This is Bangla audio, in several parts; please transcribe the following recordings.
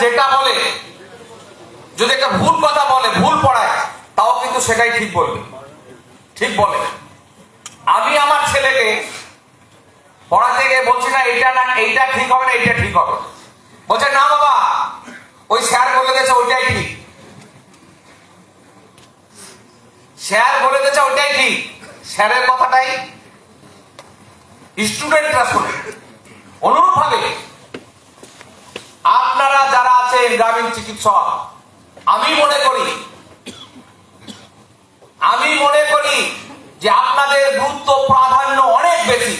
যেটা বলে, যদি একটা ভুল কথা বলে, ভুল পড়ায়, তাও কিন্তু সেটাই ঠিক বলবে। ঠিক বলে। আমি আমার ছেলেকে পড়াতে গিয়ে বলছি, না, এইটা না, এইটা ঠিক হবে না, এইটা ঠিক হবে বলছে, না বাবা, ওই স্যার বলে গেছে ওইটাই ঠিক। স্যার বলে গেছে ওইটাই ঠিক। স্যারের কথাটাই স্টুডেন্টরা শোনে। অনুরূপ ভাবে আপনারা আছেন গ্রামীণ চিকিৎসক। আমি মনে করি, আমি মনে করি যে আপনাদের গুরুত্ব প্রাধান্য অনেক বেশি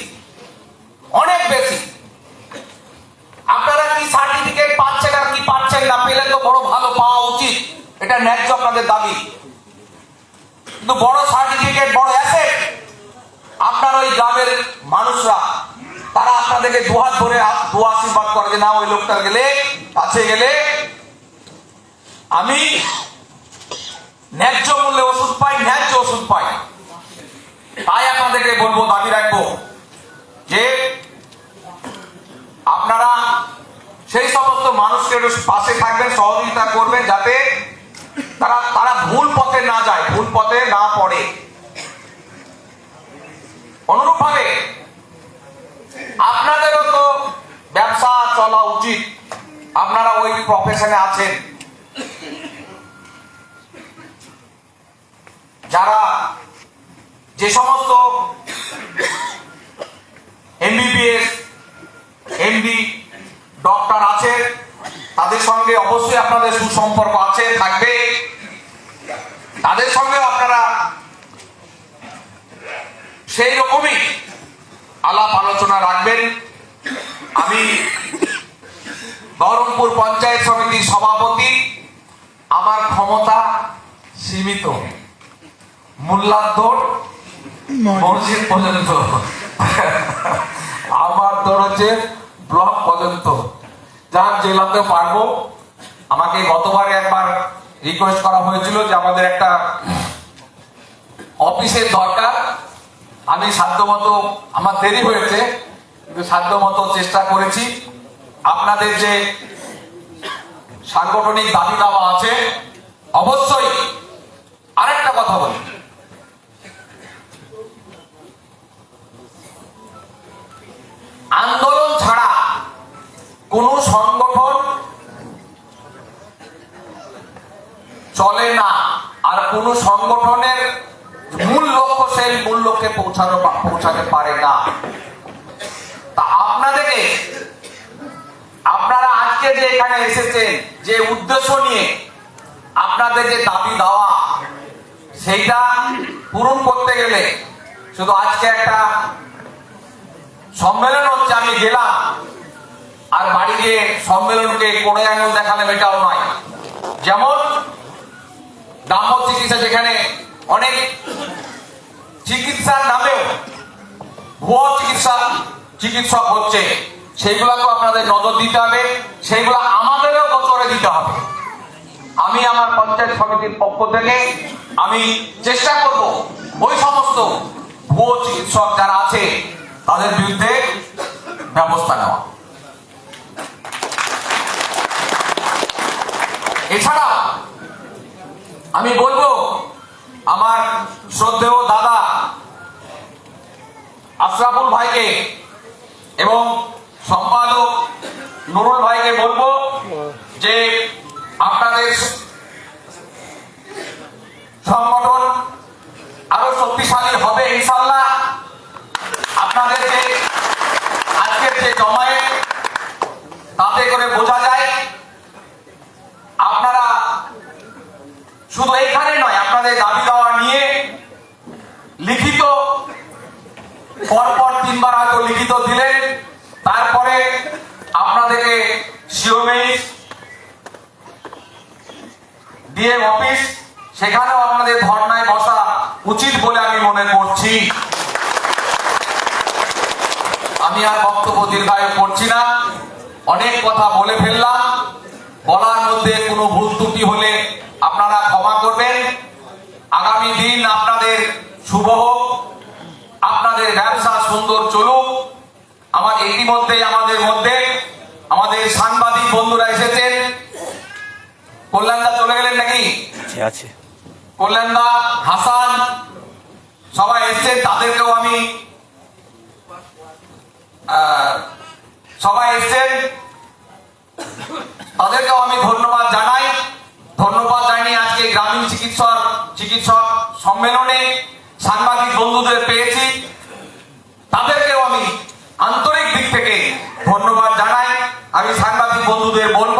অনেক বেশি। আপনারা কি সার্টিফিকেট পাচ্ছেন আর কি পাচ্ছেন না পেলে তো বড় ভালো পাওয়া উচিত, এটা ন্যায্য আপনাদের দাবি। কিন্তু বড় সার্টিফিকেট বড় অ্যাসেট আপনার ওই গ্রামের মানুষরা, তারা আপনাদেরকে দুহাত ধরে দু আশীর্বাদ করে যে না, ওই লোকটা গেলে, কাছে গেলে আমি ন্যায্য মূল্যে ওষুধ পাই, ন্যায্য ওষুধ পাই। তাই আপনাদেরকে বলব, দাবি রাখব যে আপনারা সেই সমস্ত মানুষকে পাশে থাকবেন, সহযোগিতা করবেন যাতে তারা তারা ভুল পথে না যায়, ভুল পথে না পড়ে। অনুরূপ ভাবে আপনাদেরও তো ব্যবসা চলা উচিত। আপনারা ওই প্রফেশনে আছেন। যারা যে সমস্ত এমবিবিএস এমডি ডক্টর আছে, তাদের সঙ্গে অবশ্যই আপনাদের সুসম্পর্ক আছে, থাকবে। তাদের সঙ্গে আপনারা সেই রকমই আলাপ আলোচনা রাখবেন। আমি বহরমপুর পঞ্চায়েত সমিতির সভাপতি, আমার ক্ষমতা সীমিত। মূল্যান্তর মসজিদ পর্যন্ত। আমার তোর হচ্ছে ব্লক পর্যন্ত। যার জেলাতে পারব আমাকে গতবারে একবার রিকোয়েস্ট করা হয়েছিল যে আমাদের একটা অফিসের দরকার। আমি সাধ্যমতো আমার দেরি হয়েছে কিন্তু সাধ্যমতো চেষ্টা করেছি। আপনাদের যে সাংগঠনিক দাবি দাওয়া আছে অবশ্যই আরেকটা কথা বলি। আন্দোলন ছাড়া কোন সংগঠন চলে না। আর কোন সংগঠনের মূল লক্ষ্য সেই মূল লক্ষ্যে পৌঁছানো পৌঁছাতে পারে না। তা আপনাদেরকে, আপনারা আজকে যে এখানে এসেছেন, যে উদ্দেশ্য নিয়ে আপনাদের যে দাবি দেওয়া, সেইটা পূরণ করতে গেলে শুধু আজকে একটা সম্মেলন হচ্ছে, আমি গেলাম। আর বাড়ি গিয়ে সম্মেলনকে কোড়ে আঙুল দেখালাম, এটাও নয়। যেমন দাম্য চিকিৎসা যেখানে অনেক চিকিৎসার নামেও ভুয়ো চিকিৎসা চিকিৎসক হচ্ছে, সেইগুলোকেও আপনাদের নজর দিতে হবে, সেইগুলো আমাদেরও গোচরে দিতে হবে। আমি আমার পঞ্চায়েত সমিতির পক্ষ থেকে আমি চেষ্টা করব ওই সমস্ত ভুয়ো চিকিৎসক যারা আছে তাদের বিরুদ্ধে ব্যবস্থা নেওয়া। এছাড়া আমি বলব, আমার শ্রদ্ধেয় দাদা আশরাফুল ভাইকে এবং সম্পাদক নুরুল ভাইকে বলব যে আপনাদের সংগঠন আরও শক্তিশালী হবে ইনশাল্লাহ আপনাদের যে আজকের যে জমায়ে তাতে করে বোঝা যায়, আপনারা শুধু এইখানে নয়, আপনাদের দাবি দেওয়া নিয়ে লিখিত, পরপর তিনবার হয়তো লিখিত দিলেন, তারপরে আপনাদেরকে সিওমেইস, ডিএম অফিস, সেখানেও আপনাদের ধর্নায় বসা উচিত বলে আমি মনে করছি। আমি আর বক্তব্য দীর্ঘায়ু করছি না। অনেক কথা বলে ফেললাম। বলার মধ্যে কোনো ভুল ত্রুটি হলে আপনারা ক্ষমা করবেন। আগামী দিন আপনাদের শুভ হোক। আপনাদের ব্যবসা সুন্দর চলুক। আমার ইতিমধ্যে আমাদের মধ্যে আমাদের সাংবাদিক বন্ধুরা এসেছেন। কল্যাণদা চলে গেলেন নাকি? আছে আছে। কল্যাণদা হাসান সবাই এসছেন। তাদেরকেও আমি সবাই এসছেন তাদেরকেও আমি ধন্যবাদ জানাই। ধন্যবাদ জানিয়ে আজকে গ্রামীণ চিকিৎসক চিকিৎসক সম্মেলনে সাংবাদিক বন্ধুদের পেয়েছি। তাদেরকেও আমি আন্তরিক দিক থেকে ধন্যবাদ জানাই। আমি সাংবাদিক বন্ধুদের বলব,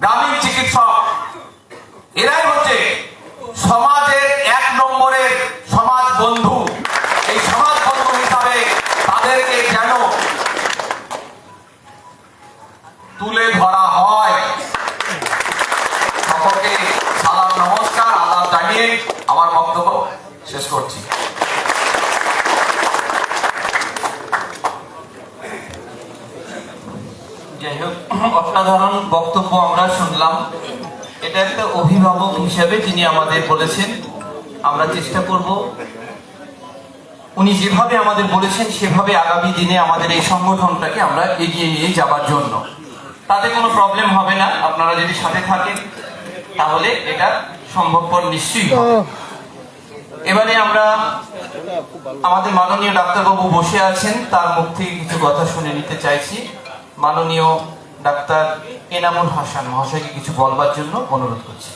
গ্রামীণ চিকিৎসক, এরাই হচ্ছে সমাজের এক নম্বরের সমাজ বন্ধু। এই সমাজ আমার বক্তব্য শেষ করছি। যাই হোক, অসাধারণ বক্তব্য আমরা শুনলাম। এটা একটা অভিভাবক হিসেবে তিনি আমাদের বলেছেন, আমরা চেষ্টা করব। উনি যেভাবে আমাদের বলেছেন, সেভাবে আগামী দিনে আমাদের এই সংগঠনটাকে আমরা এগিয়ে নিয়ে যাবার জন্য। তাতে কোনো প্রবলেম হবে না। আপনারা যদি সাথে থাকেন, তাহলে এটা সম্ভবপর নিশ্চয়ই হবে। এবারে আমরা আমাদের মাননীয় ডাক্তারবাবু বসে আছেন, তার মুখ থেকে কিছু কথা শুনে নিতে চাইছি। মাননীয় ডাক্তার এনামুল হাসান মহাশয়কে কিছু বলবার জন্য অনুরোধ করছি।